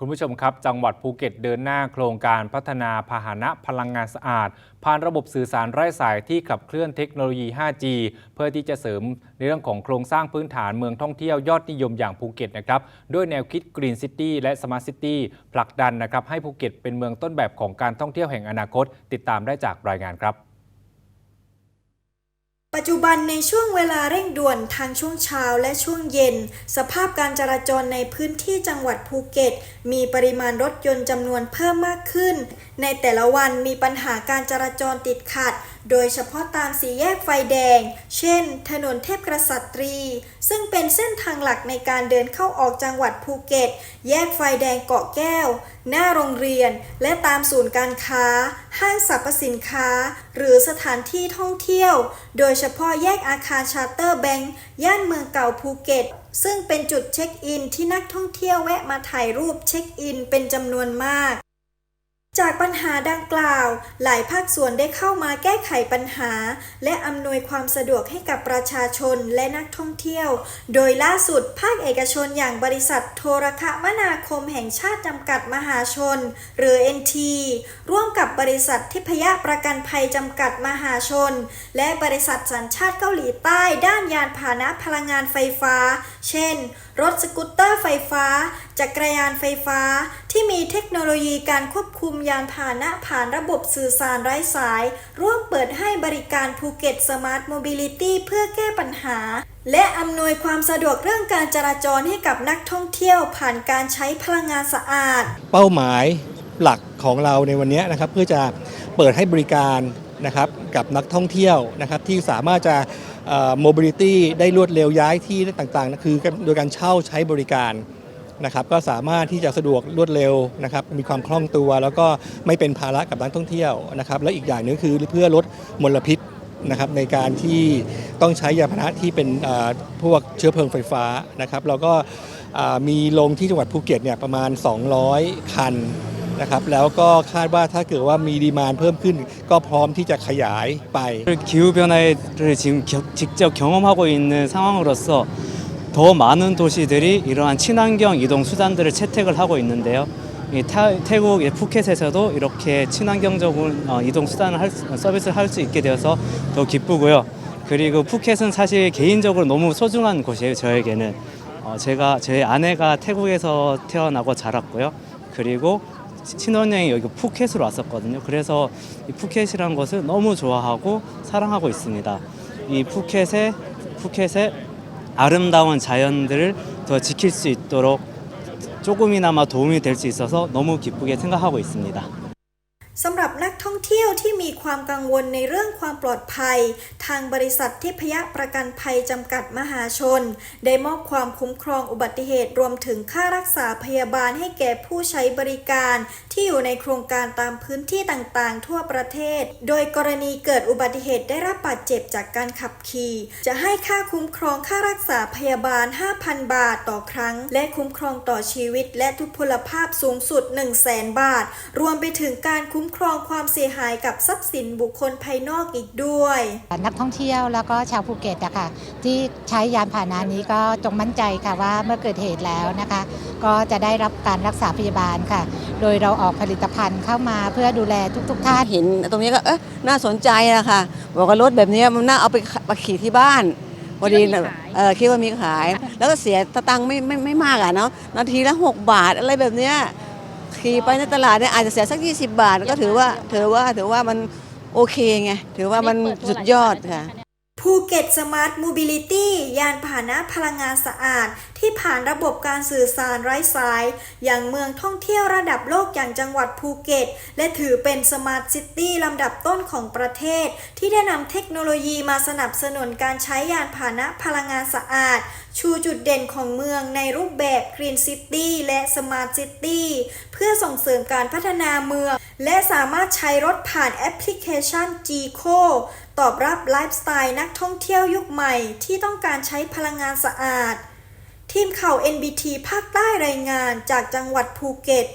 คุณผู้ชมครับ จังหวัดภูเก็ตเดินหน้าโครงการพัฒนาพาหนะพลังงานสะอาด ผ่านระบบสื่อสารไร้สายที่ขับเคลื่อนเทคโนโลยี 5G เพื่อที่จะเสริมในเรื่องของโครงสร้างพื้นฐานเมืองท่องเที่ยวยอดนิยมอย่างภูเก็ตนะครับด้วยแนวคิด Green City และ Smart City ผลักดันนะครับให้ภูเก็ตเป็นเมืองต้นแบบของการท่องเที่ยวแห่งอนาคต ติดตามได้จากรายงานครับ ปัจจุบันในช่วงเวลาเร่งด่วนทางช่วงเช้าและช่วงเย็น สภาพการจราจรในพื้นที่จังหวัดภูเก็ต มีปริมาณรถยนต์จำนวนเพิ่มมากขึ้น ในแต่ละวันมีปัญหาการจราจรติดขัด โดยเฉพาะตามสี่แยกไฟแดง เช่น ถนนเทพกษัตรี ซึ่งเป็นเส้นทางหลักในการเดินเข้าออกจังหวัดภูเก็ต แยกไฟแดงเกาะแก้ว หน้าโรงเรียน และตามศูนย์การค้า ห้างสรรพสินค้า หรือสถานที่ท่องเที่ยว โดยเฉพาะแยกอาคารชาร์เตอร์แบงค์ย่านเมืองเก่าภูเก็ต ซึ่งเป็นจุดเช็คอินที่นักท่องเที่ยวแวะมาถ่ายรูปเช็คอินเป็นจำนวนมาก จากปัญหาดังกล่าว หลายภาคส่วนได้เข้ามาแก้ไขปัญหา และอำนวยความสะดวกให้กับประชาชนและนักท่องเที่ยว โดยล่าสุดภาคเอกชนอย่างบริษัทโทรคมนาคมแห่งชาติจำกัดมหาชน หรือ NT ร่วมกับบริษัททิพยประกันภัยจำกัดมหาชน และบริษัทสัญชาติเกาหลีใต้ด้านยานพาหนะพลังงานไฟฟ้า เช่น รถสกูตเตอร์ไฟฟ้า จักรยานไฟฟ้า ที่มีเทคโนโลยีการควบคุมยานพาหนะผ่านระบบสื่อสารไร้สาย ร่วมเปิดให้บริการภูเก็ตสมาร์ทโมบิลิตี้เพื่อแก้ปัญหา และอำนวยความสะดวกเรื่องการจราจรให้กับนักท่องเที่ยวผ่านการใช้พลังงานสะอาด เป้าหมายหลักของเราในวันนี้นะครับเพื่อจะเปิดให้บริการนะครับกับนักท่องเที่ยวนะครับที่สามารถจะ โมบิลิตี้ได้รวดเร็วย้ายที่ต่างๆนะคือโดยการเช่าใช้บริการนะครับก็สามารถที่จะสะดวกรวดเร็วนะครับมีความคล่องตัว แล้วก็ไม่เป็นภาระกับนักท่องเที่ยวนะครับและอีกอย่างหนึงคือเพื่อลดมลพิษนะครับในการที่ต้องใช้ยานพาหนะที่เป็นพวกเชื้อเพลิงไฟฟ้านะครับเราก็มีลงที่จังหวัดภูเก็ตเนี่ยประมาณ 200 คัน นะครับแล้วก็คาดว่าถ้าเกิดว่ามีดีมานเพิ่มขึ้น ก็พร้อมที่จะขยายไป 기후 변화를 지금 겨- 직접 경험하고 있는 상황으로서 더 많은 도시들이 이러한 친환경 이동 수단들을 채택을 하고 있는데요. 이 타- 태국 푸켓에서도 이렇게 친환경적인 어, 이동 수단을 할 수- 서비스를 할 수 있게 되어서 더 기쁘고요. 그리고 푸켓은 사실 개인적으로 너무 소중한 곳이에요. 저에게는 어, 제가 제 아내가 태국에서 태어나고 자랐고요. 그리고 신혼여행 여기 푸켓으로 왔었거든요. 그래서 이 푸켓이란 것을 너무 좋아하고 사랑하고 있습니다. 이 푸켓의 푸켓의 아름다운 자연들을 더 지킬 수 있도록 조금이나마 도움이 될 수 있어서 너무 기쁘게 생각하고 있습니다. สำหรับนัก ท่องเที่ยวที่มีความกังวลในเรื่องความปลอดภัย ทางบริษัททิพยประกันภัยจำกัดมหาชน ได้มอบความคุ้มครองอุบัติเหตุรวมถึงค่ารักษาพยาบาลให้แก่ผู้ใช้บริการ ที่อยู่ในโครงการตามพื้นที่ต่างๆ ทั่วประเทศ โดยกรณีเกิดอุบัติเหตุได้รับบาดเจ็บจากการขับขี่ จะให้ค่าคุ้มครองค่ารักษาพยาบาล 5,000 บาทต่อครั้ง และคุ้มครองต่อชีวิต และทุพพลภาพสูงสุด 1 0 0 0 0แบาท รวมไปถึงการคุ้มครองความเสียหายกับทรัพย์สินบุคคลภายนอกอีกด้วย นักท่องเที่ยวแล้วก็ชาวภูเก็ตอะค่ะที่ใช้ยานพาหนะนี้ก็จงมั่นใจค่ะว่าเมื่อเกิดเหตุแล้วนะคะ ก็จะได้รับการรักษาพยาบาลค่ะ โดยเราออกผลิตภัณฑ์เข้ามาเพื่อดูแลทุกๆท่านเห็น ตรงนี้ก็เอ๊ะน่าสนใจอะค่ะบอกว่ารถแบบนี้มันน่าเอาไปขไปขี่ที่บ้านพอดีนะเออคิดว่ามีขาย แล้วก็เสียตะตังค์ไม่ไม่ไม่มากอะเนาะนาทีละ 6 บาทอะไรแบบเนี้ย ขี่ไปในตลาดเนี่ยอาจจะเสียสัก 20 บาทก็ถือว่าถือว่าถือว่ามันโอเคไง ถือว่ามันสุดยอดค่ะ ภูเก็ตสมาร์ทมูบิลิตี้ยานพาหนะพลังงานสะอาด ที่ผ่านระบบการสื่อสารไร้สาย อย่างเมืองท่องเที่ยวระดับโลกอย่างจังหวัดภูเก็ต และถือเป็นสมาร์ทซิตี้ลำดับต้นของประเทศ ที่ได้นำเทคโนโลยีมาสนับสนุนการใช้ยานพาหนะพลังงานสะอาด ชูจุดเด่นของเมืองในรูปแบบ Green City และ Smart City เพื่อส่งเสริมการพัฒนาเมือง และสามารถใช้รถผ่านแอปพลิเคชัน G-Co ตอบรับไลฟ์สไตล์นักท่องเที่ยวยุคใหม่ที่ต้องการใช้พลังงานสะอาด ทีมข่าว NBT ภาคใต้รายงานจากจังหวัดภูเก็ต